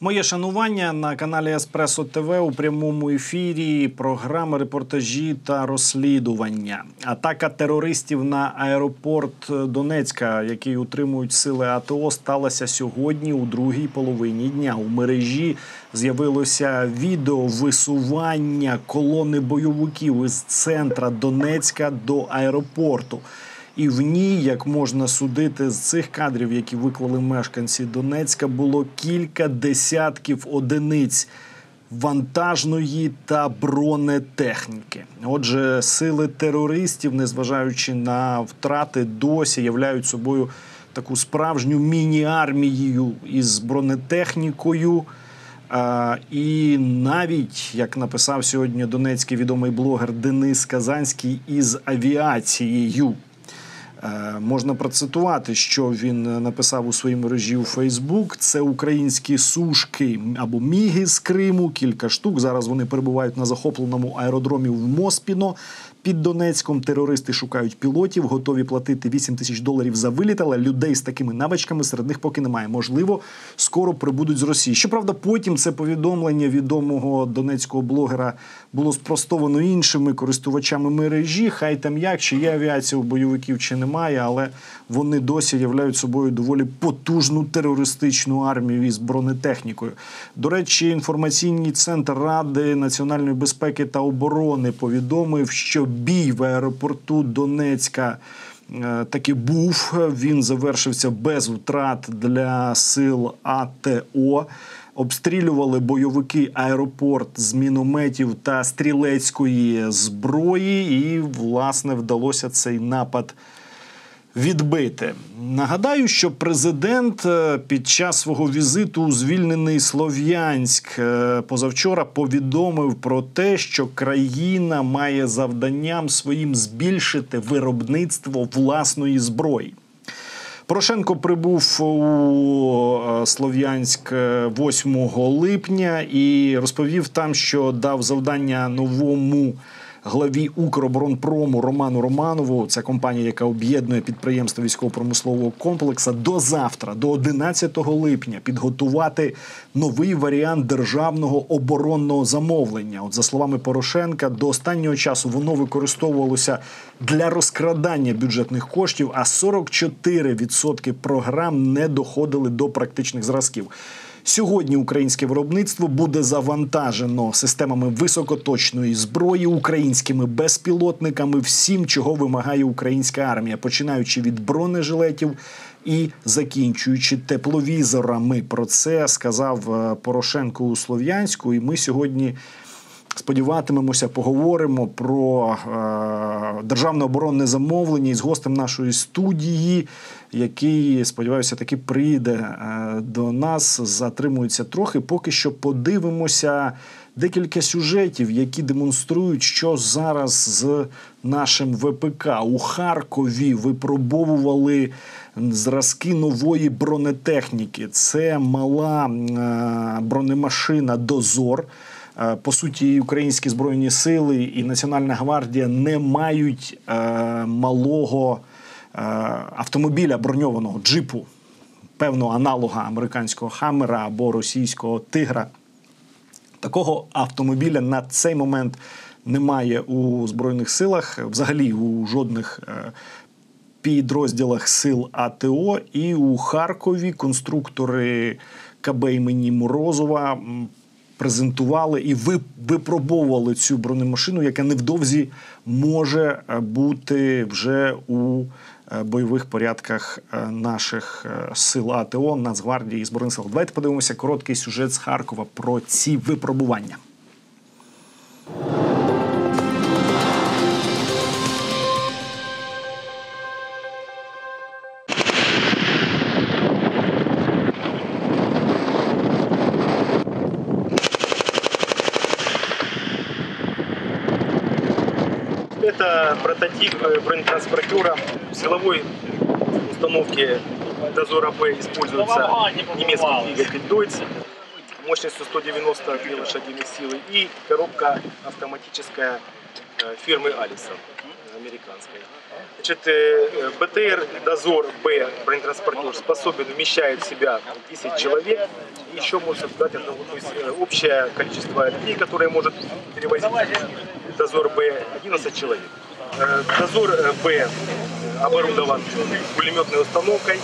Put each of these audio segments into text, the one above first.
Моє шанування на каналі Еспресо ТВ у прямому ефірі. Програми, репортажі та розслідування. Атака терористів на аеропорт Донецька, який утримують сили АТО, сталася сьогодні у другій половині дня. У мережі з'явилося відео висування колони бойовиків із центра Донецька до аеропорту. І в ній, як можна судити з цих кадрів, які виклали мешканці Донецька, було кілька десятків одиниць вантажної та бронетехніки. Отже, сили терористів, незважаючи на втрати, досі являють собою таку справжню міні-армією із бронетехнікою. А, І навіть як написав сьогодні донецький відомий блогер Денис Казанський із авіацією. Е, можна процитувати, що він написав у своїй мережі у Фейсбук. Це українські сушки або міги з Криму, кілька штук. Зараз вони перебувають на захопленому аеродромі в Моспіно. Під Донецьком терористи шукають пілотів, готові платити 8 тисяч доларів за виліт, але людей з такими навичками серед них поки немає. Можливо, скоро прибудуть з Росії. Щоправда, потім це повідомлення відомого донецького блогера було спростовано іншими користувачами мережі. Хай там як чи є авіація у бойовиків, чи немає, але вони досі являють собою доволі потужну терористичну армію із бронетехнікою. До речі, інформаційний центр Ради національної безпеки та оборони повідомив, що бій в аеропорту Донецька. е, Таки був він завершився без втрат для сил АТО. Обстрілювали бойовики аеропорт з мінометів та стрілецької зброї, і власне вдалося цей напад відбити. Нагадаю, що президент е, під час свого візиту у звільнений Слов'янськ е, позавчора повідомив про те, що країна має завданням своїм збільшити виробництво власної зброї. Порошенко прибув у е, Слов'янськ е, 8 липня і розповів там, що дав завдання новому главі Укроборонпрому Роману Романову. Це компанія, яка об'єднує підприємства військово-промислового комплексу до завтра, до 11 липня, підготувати новий варіант державного оборонного замовлення. От за словами Порошенка, до останнього часу воно використовувалося для розкрадання бюджетних коштів, а 44% програм не доходили до практичних зразків. Сьогодні українське виробництво буде завантажено системами високоточної зброї, українськими безпілотниками, всім, чого вимагає українська армія, починаючи від бронежилетів і закінчуючи тепловізорами. Про це сказав е, Порошенко у Слов'янську. І ми сьогодні. Сподіватимемося, поговоримо про е, державне оборонне замовлення із гостем нашої студії, який, сподіваюся, таки прийде е, до нас. Затримується трохи. Поки що подивимося декілька сюжетів, які демонструють, що зараз з нашим ВПК у Харкові випробовували зразки нової бронетехніки. Це мала е, бронемашина Дозор. Е, По суті, українські збройні сили і Національна гвардія не мають е, малого е, автомобіля броньованого джипу, певного аналога американського хаммера або російського тигра. Такого автомобіля на цей момент немає у збройних силах, взагалі у жодних підрозділах сил АТО. І у Харкові конструктори КБ імені Морозова презентували і ви- випробовували цю бронемашину, яка невдовзі може е, бути вже у е, бойових порядках е, наших сил АТО, Нацгвардії і Збройних сил. Давайте подивимося короткий сюжет з Харкова про ці випробування. Это прототип э, бронетранспортера силовой установки Дозора П используется немецкий двигатель Deutz мощностью 190 лошадиных силы и коробка автоматическая э, фирмы Алиса. Американской. Значит, э, БТР «Дозор Б» бронетранспортер способен, вмещает в себя 10 человек. И еще может дать одного, то есть э, общее количество людей, которое может перевозить «Дозор Б» 11 человек. Э, «Дозор э, Б» оборудован пулеметной установкой,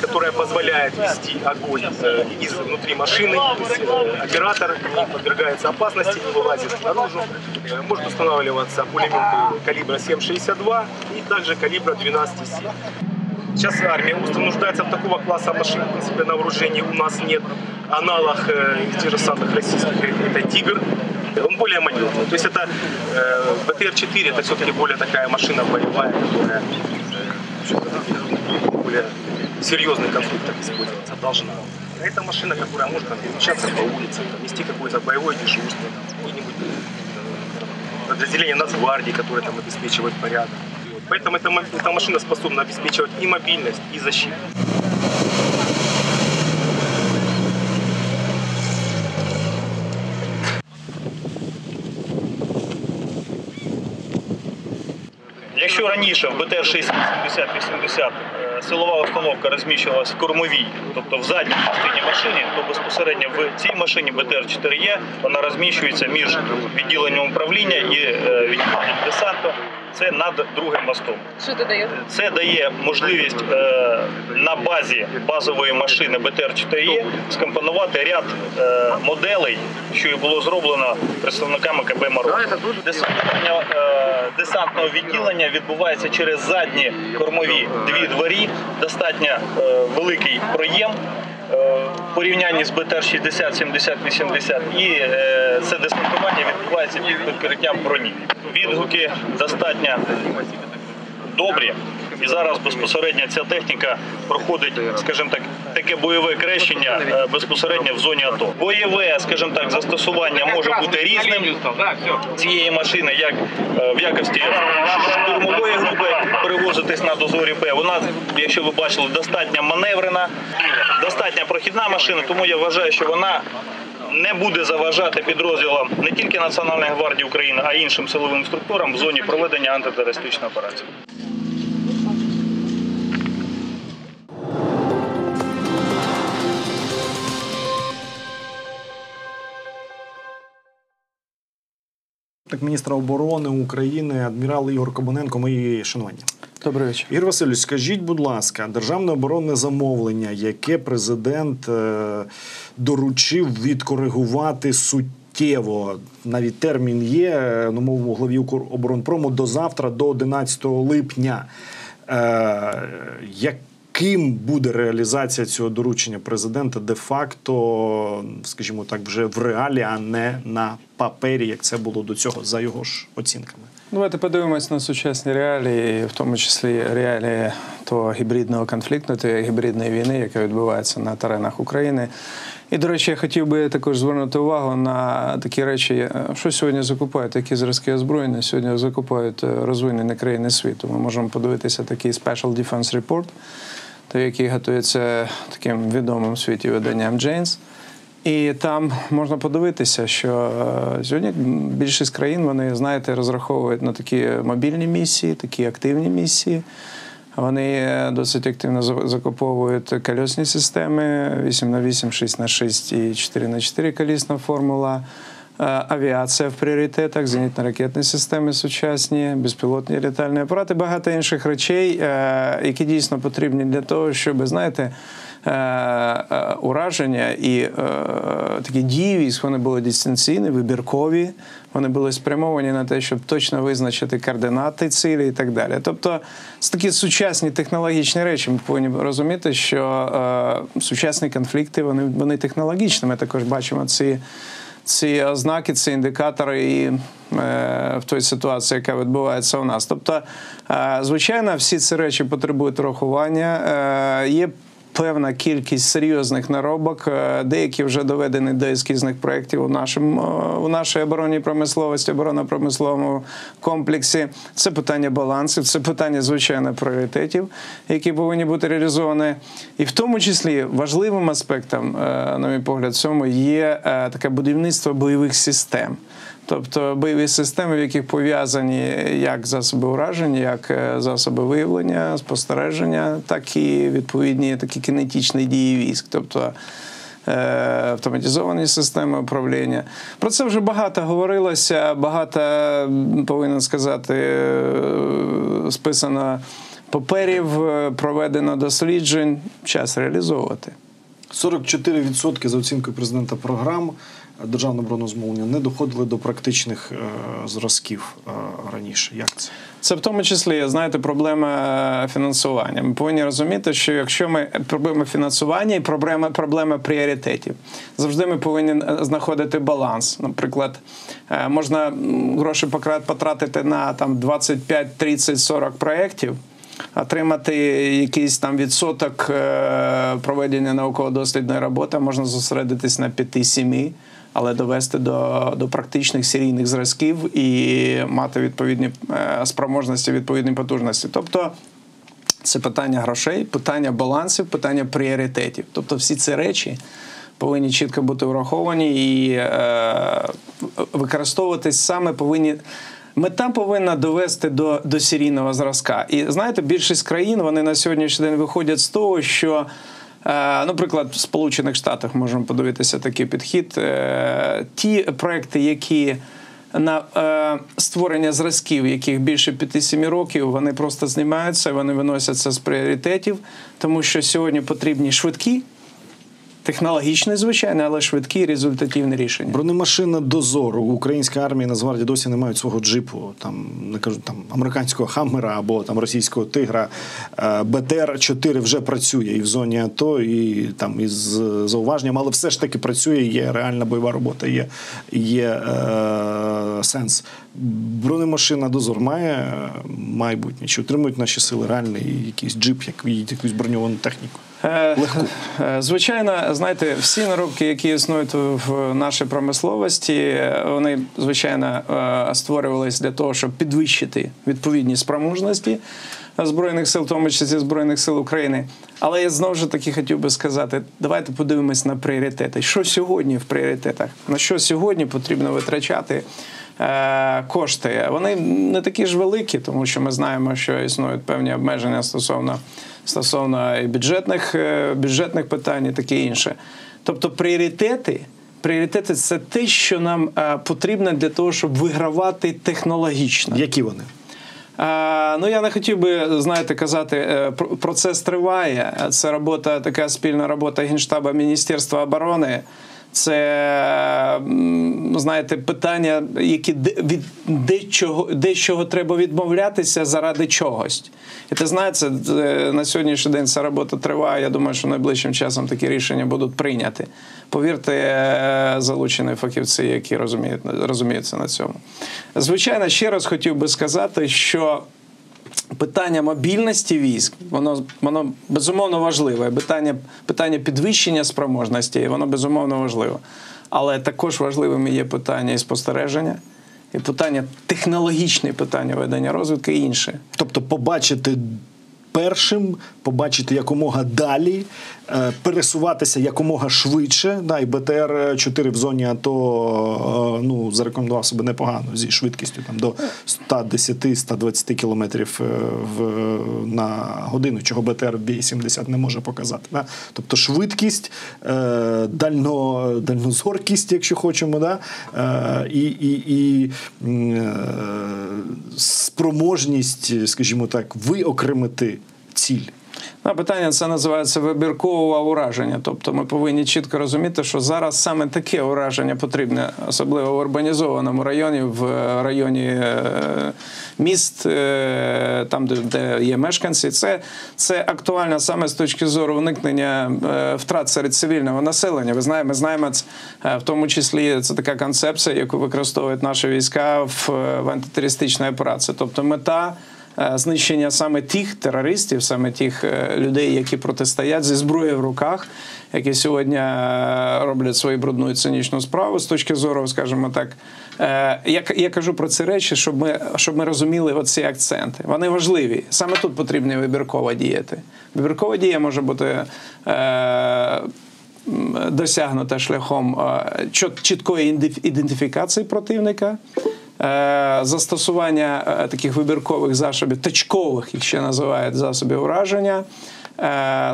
которая позволяет вести огонь э, из внутри машины. Э, оператор не подвергается опасности, не вылазит наружу. Э, Может устанавливаться пулеметы калибра 7,62 и также калибра 12,7. Сейчас армия остро нуждается в такого класса машин, в принципе, на вооружении у нас нет. Аналог э, тех же самых российских – это «Тигр». Он более маневренный. То есть это э, БТР-4, это все-таки более такая машина боевая, которая более серьезных конфликтах использоваться должна. Это машина, которая может там, перемещаться по улице, там, вести какое-то боевое дежурство, какие-нибудь э, подразделения Нацгвардии, которые там обеспечивают порядок. Поэтому эта, эта машина способна обеспечивать и мобильность, и защиту. Якщо раніше в БТР 60, 70, 80 е, силова установка розміщувалася в кормовій, тобто в задній частині машини, то безпосередньо в цій машині БТР 4Е вона розміщується між відділенням управління і е, відділенням десанту. Це над другим мостом. Що це дає? Це дає можливість е, на базі базової машини БТР-4Е скомпонувати ряд е, моделей, що і було зроблено представниками КБ «Марок». Десантування е, десантного відділення відбувається через задні кормові дві дворі, достатньо е, великий проєм. е, В порівнянні з БТР 60, 70, 80 і е, це десантування відбувається під прикриттям броні. Відгуки достатньо добрі. І зараз безпосередньо ця техніка проходить, скажімо так, таке бойове крещення е, безпосередньо в зоні АТО. Бойове, скажімо так, застосування може бути різним цієї машини, як е, в якості штурмової групи перевозитись на дозорі Б. Вона, якщо ви бачили, достатньо маневрена, достатньо прохідна машина, тому я вважаю, що вона. Не буде заважати підрозділам не тільки Національної гвардії України, а й іншим силовим структурам в зоні проведення антитерористичної операції. Так, міністра оборони України, адмірал Ігор Кабаненко, мої шанування. Добрий вечір. Ігор Васильович, скажіть, будь ласка, державне оборонне замовлення, яке президент е, доручив відкоригувати суттєво, навіть термін є е, на мову главі Укроборонпрому до завтра, до 11 липня. Е, яким буде реалізація цього доручення президента де-факто, скажімо так, вже в реалі, а не на папері, як це було до цього, за його ж оцінками? Давайте подивимось на сучасні реалії, в тому числі реалії того гібридного конфлікту, тієї гібридної війни, яка відбувається на теренах України. І, до речі, я хотів би також звернути увагу на такі речі, що сьогодні закупають, які зразки озброєння. Сьогодні закупають е, розвинені країни світу. Ми можемо подивитися такий Special Defense Report, той, який готується таким відомим в світі виданням Джейнс. І там можна подивитися, що е, сьогодні більшість країн вони знаєте розраховують на такі мобільні місії, такі активні місії. Вони е, досить активно закуповують кольосні системи 8 на 8 6 на 6 і 4 на 4 колісна формула. Е, Авіація в пріоритетах, зенітно-ракетні системи сучасні, безпілотні літальні апарати, багато інших речей, е, які дійсно потрібні для того, щоб знаєте, е, ураження і такі дії військ вони були дистанційні, вибіркові. Вони були спрямовані на те, щоб точно визначити координати цілі і так далі. Тобто, це такі сучасні технологічні речі. Ми повинні розуміти, що сучасні конфлікти вони, вони технологічні. Ми також бачимо ці ці ознаки, ці індикатори і е, в той ситуації, яка відбувається у нас. Тобто, е, звичайно, всі ці речі потребують рахування. Е, є певна кількість серйозних наробок, е, деякі вже доведені до ескізних проєктів у нашому е, у нашій оборонній промисловості, оборонно-промисловому комплексі. Це питання балансів, це питання звичайно пріоритетів, які повинні бути реалізовані. І в тому числі важливим аспектом, е, на мій погляд, цьому є таке будівництво бойових систем. Тобто бойові системи, в яких пов'язані як засоби ураження, як е, засоби виявлення, спостереження, так і відповідні такі кінетичні дії військ. Тобто е, автоматизовані системи управління. Про це вже багато говорилося, багато повинен сказати, е, списано паперів, проведено досліджень. Час реалізовувати. 44% за оцінкою президента програм державного оборонного змовлення не доходили до практичних е, зразків е, раніше. Як це? Це в тому числі, знаєте, проблема е, фінансування. Ми повинні розуміти, що якщо ми проблема фінансування і проблема, проблема пріоритетів, завжди ми повинні знаходити баланс. Наприклад, можна гроші потратити на там 25, 30, 40 проєктів, отримати якийсь там відсоток проведення науково-дослідної роботи, можна зосередитись на 5-7 але довести до, до практичних серійних зразків і мати відповідні е, спроможності, відповідні потужності. Тобто це питання грошей, питання балансів, питання пріоритетів. Тобто всі ці речі повинні чітко бути враховані і е, використовуватись саме повинні. Мета повинна довести до, до серійного зразка. І знаєте, більшість країн вони на сьогоднішній день виходять з того, що Наприклад, в Сполучених Штатах можемо подивитися такий підхід. Е, Ті проекти, які на е, створення зразків, яких більше 5-7 років, вони просто знімаються, вони виносяться з пріоритетів, тому що сьогодні потрібні швидкі, технологічні, звичайно, але швидкі і результативні рішення. Бронемашина дозору. Українська армія Нацгвардії досі не мають свого джипу, там не кажу там американського хаммера або там російського тигра. Е, БТР 4 вже працює і в зоні АТО, і там із зауваженням, але все ж таки працює. Є реальна бойова робота, є, є е, сенс. Бронемашина дозор має е, майбутнє. Чи отримують наші сили реальний якийсь джип, як якусь броньовану техніку? Е, Легку. е, Звичайно, знаєте, всі наробки, які існують в нашій промисловості, вони звичайно е, створювалися для того, щоб підвищити відповідні спроможності збройних сил, в тому числі збройних сил України. Але я знову ж таки хотів би сказати: давайте подивимось на пріоритети. Що сьогодні в пріоритетах? На що сьогодні потрібно витрачати? Кошти вони не такі ж великі, тому що ми знаємо, що існують певні обмеження стосовно стосовно і бюджетних е, бюджетних питань і таке інше. Тобто, пріоритети, пріоритети це те, що нам е, потрібно для того, щоб вигравати технологічно. Які вони? А, ну я не хотів би знаєте казати, е, про- процес триває. Це робота, така спільна робота Генштаба Міністерства оборони. Це знаєте питання, які від дечого, дечого треба відмовлятися заради чогось. І ти знаєш, е, на сьогоднішній день ця робота триває. Я думаю, що найближчим часом такі рішення будуть прийняті. Повірте, е, залучені фахівці, які розуміють, розуміються на цьому. Звичайно, ще раз хотів би сказати, що питання мобільності військ, воно, воно безумовно важливе. Питання, питання підвищення спроможності, воно безумовно важливе. Але також важливими є питання і спостереження, і питання технологічне питання ведення розвитку і інше. Тобто побачити першим, побачити якомога далі, е, пересуватися якомога швидше. Да, і БТР 4 в зоні АТО е, ну, зарекомендував себе непогано зі швидкістю там, до 110-120 кілометрів е, на годину, чого БТР Бі-70 не може показати. Да? Тобто швидкість, дально, дальнозоркість, якщо хочемо, да? і, і, і спроможність, скажімо так, виокремити ціль. На питання це називається вибіркове ураження. Тобто ми повинні чітко розуміти, що зараз саме таке ураження потрібне, особливо в урбанізованому районі, в районі е, міст, е, там, де, є мешканці. Це, це актуально саме з точки зору уникнення е, втрат серед цивільного населення. Ви знаєте, ми знаємо, е, в тому числі це така концепція, яку використовують наші війська е, в антитерористичній операції. Тобто мета. Е, Знищення саме тих терористів, саме тих е, людей, які протистоять зі зброєю в руках, які сьогодні е, роблять свою брудну і цинічну справу з точки зору, скажімо так. Я, я кажу про ці речі, щоб ми, щоб ми розуміли оці акценти. Вони важливі. Саме тут потрібно вибірково діяти. Вибіркова дія може бути. Е, досягнута шляхом чіткої ідентиф- ідентифікації противника. Е, Застосування е, таких вибіркових засобів, точкових їх ще називають засобів ураження,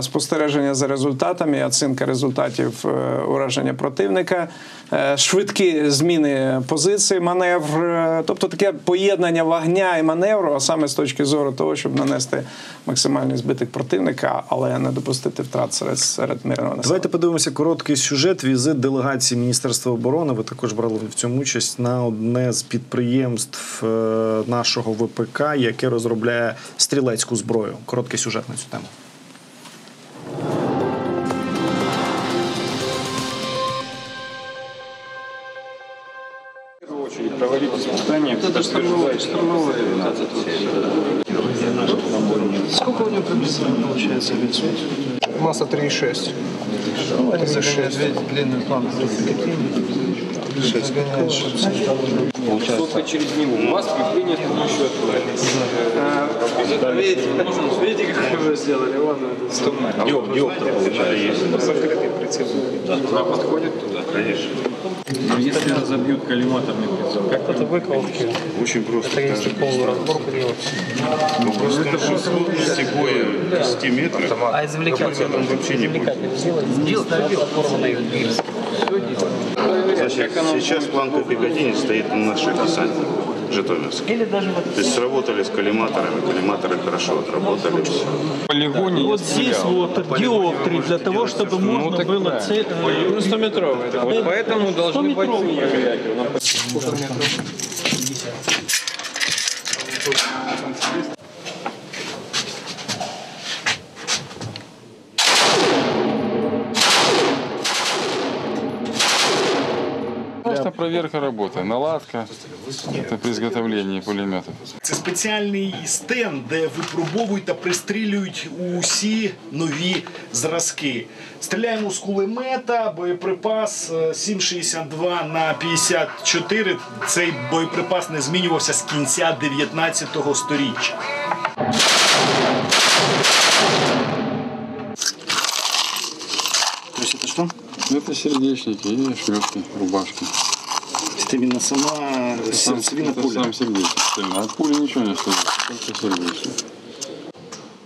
спостереження за результатами, оцінка результатів е, ураження противника, е, швидкі зміни позиції, маневр, е, тобто таке поєднання вогня і маневру, а саме з точки зору того, щоб нанести максимальний збиток противника, але не допустити втрат серед, серед мирного населення. Давайте подивимося короткий сюжет. Візит делегації Міністерства оборони. Ви також брали в цьому участь на одне з підприємств е, нашого ВПК, яке розробляє стрілецьку зброю. Короткий сюжет на цю тему. 3,6. Ну, это за 6. Длинный план. Сотка через него. Маск принят с помощью отвали. Видите, как мы сделали? Ладно. Диоптер, получается. Она подходит туда? Конечно. Если разобьют коллиматорный прицел, как это выколотки. Очень просто. Это если полную разборку делать. Вопрос в том, что сложности боя 10 метров А извлекатель? он вообще не будет. Сделать? Сделать порванный гипс. Значит, сейчас планка Пикатини стоит на нашей десанте Житомирске. Или даже вот То есть сработали с коллиматорами, коллиматоры хорошо отработали. Все. полигоне Вот здесь вот диоптрий для того, чтобы можно так было цель... 100-метровый, да. Вот поэтому должны бойцы 100-метровый. проверять. проверка работы, наладка, это при изготовлении пулеметов. Це спеціальний стенд, де випробовують та пристрілюють усі нові зразки. Стріляємо з кулемета, боєприпас е, 7,62 на 54. Цей боєприпас не змінювався з кінця 19 століття. То есть это что? Это сердечники и шведки, рубашки. Это именно сама сердцевина это пуля. сам сердечник. цельно. От пули ничего не остается, только.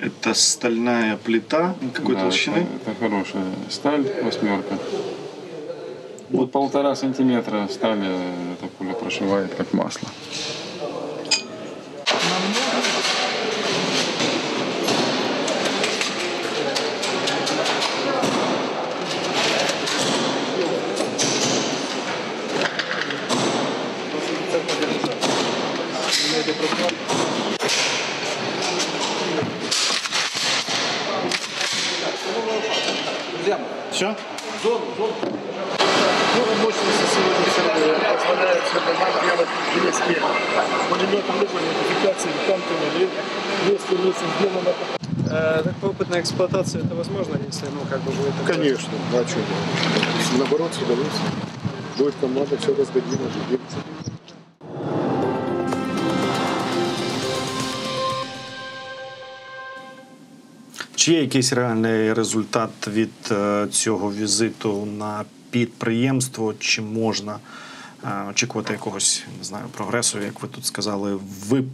Это стальная плита. Какой Да, толщины? это, это хорошая сталь, восьмерка. Вот полтора сантиметра стали эта пуля прошивает как масло. позволяют нам делать весь мир. Пулеметы любой модификации танками, если вместе сделано Э, так по опытной эксплуатации это возможно, если, ну, как бы будет... такое? Конечно, а что? Наоборот, с удовольствием. Будет команда, все разгодимо, ждем. Чи є якийсь реальний результат від е, цього візиту на підприємство? Чи можна е, Очікувати якогось не знаю прогресу, як ви тут сказали,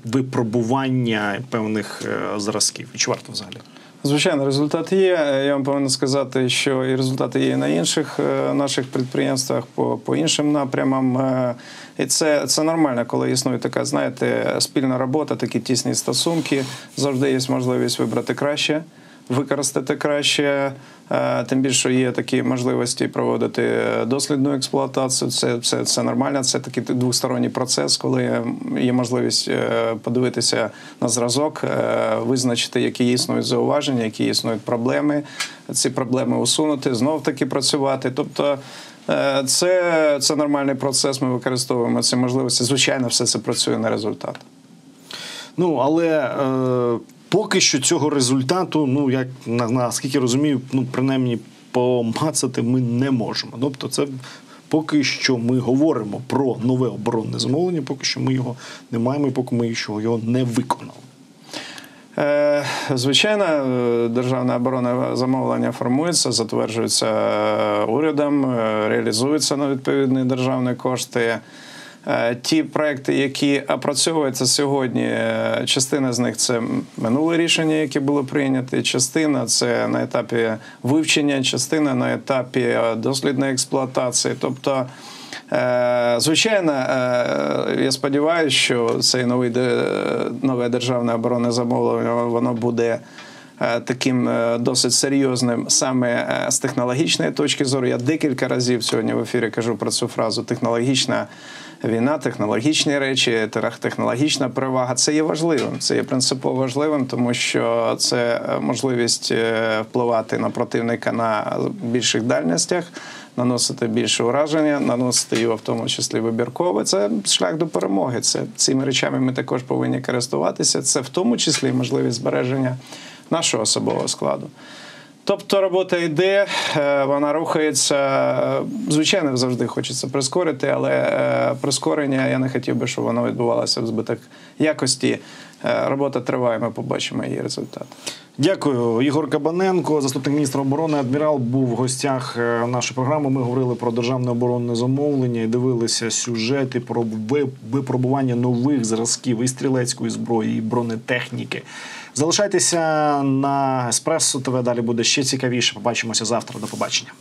випробування певних е, зразків? І чи варто взагалі? Звичайно, результат є. Я вам повинен сказати, що і результати є на інших е, наших підприємствах по, по іншим напрямам. Е, І це, це нормально, коли існує така, знаєте, спільна робота, такі тісні стосунки. Завжди є можливість вибрати краще, використати краще. Е, Тим більше є такі можливості проводити дослідну експлуатацію. Це, це, це нормально. Це такий двосторонній процес, коли є можливість е, подивитися на зразок, е, визначити, які існують зауваження, які існують проблеми, ці проблеми усунути, знов таки працювати. Тобто. Це, це нормальний процес. Ми використовуємо ці можливості. Звичайно, все це працює на результат. Ну але е, поки що цього результату, ну як наскільки розумію, ну принаймні помацати ми не можемо. Тобто, це поки що ми говоримо про нове оборонне замовлення, поки що ми його не маємо, і поки ми його не виконали. Е, Звичайно, е, державне оборонне замовлення формується, затверджується е, урядом, реалізуються на відповідні державні кошти. Е, Ті проекти, які опрацьовуються сьогодні, е, частина з них це минуле рішення, які було прийняті. Частина це на етапі вивчення, частина на етапі е, дослідної експлуатації. Тобто, Звичайно, я сподіваюся, що цей новий нове державне оборонне замовлення воно буде таким е, досить серйозним саме е, з технологічної точки зору. Я декілька разів сьогодні в ефірі кажу про цю фразу технологічна. Війна, технологічні речі, тех- технологічна перевага це є важливим. Це є принципово важливим, тому що це е, можливість е, впливати на противника на більших дальностях, наносити більше ураження, наносити його в тому числі вибірково. Це шлях до перемоги. Це цими речами ми також повинні користуватися. Це в тому числі можливість збереження нашого особового складу. Тобто робота йде, е, вона рухається. Е, Звичайно, завжди хочеться прискорити, але е, прискорення я не хотів би, щоб воно відбувалося в збиток якості. Робота триває, ми побачимо її результат. Дякую, Ігор Кабаненко, заступник міністра оборони. Адмірал був в гостях нашої програми. Ми говорили про державне оборонне замовлення і дивилися сюжети про випробування нових зразків і стрілецької зброї, і бронетехніки. Залишайтеся на Еспресо ТВ. Далі буде ще цікавіше. Побачимося завтра. До побачення.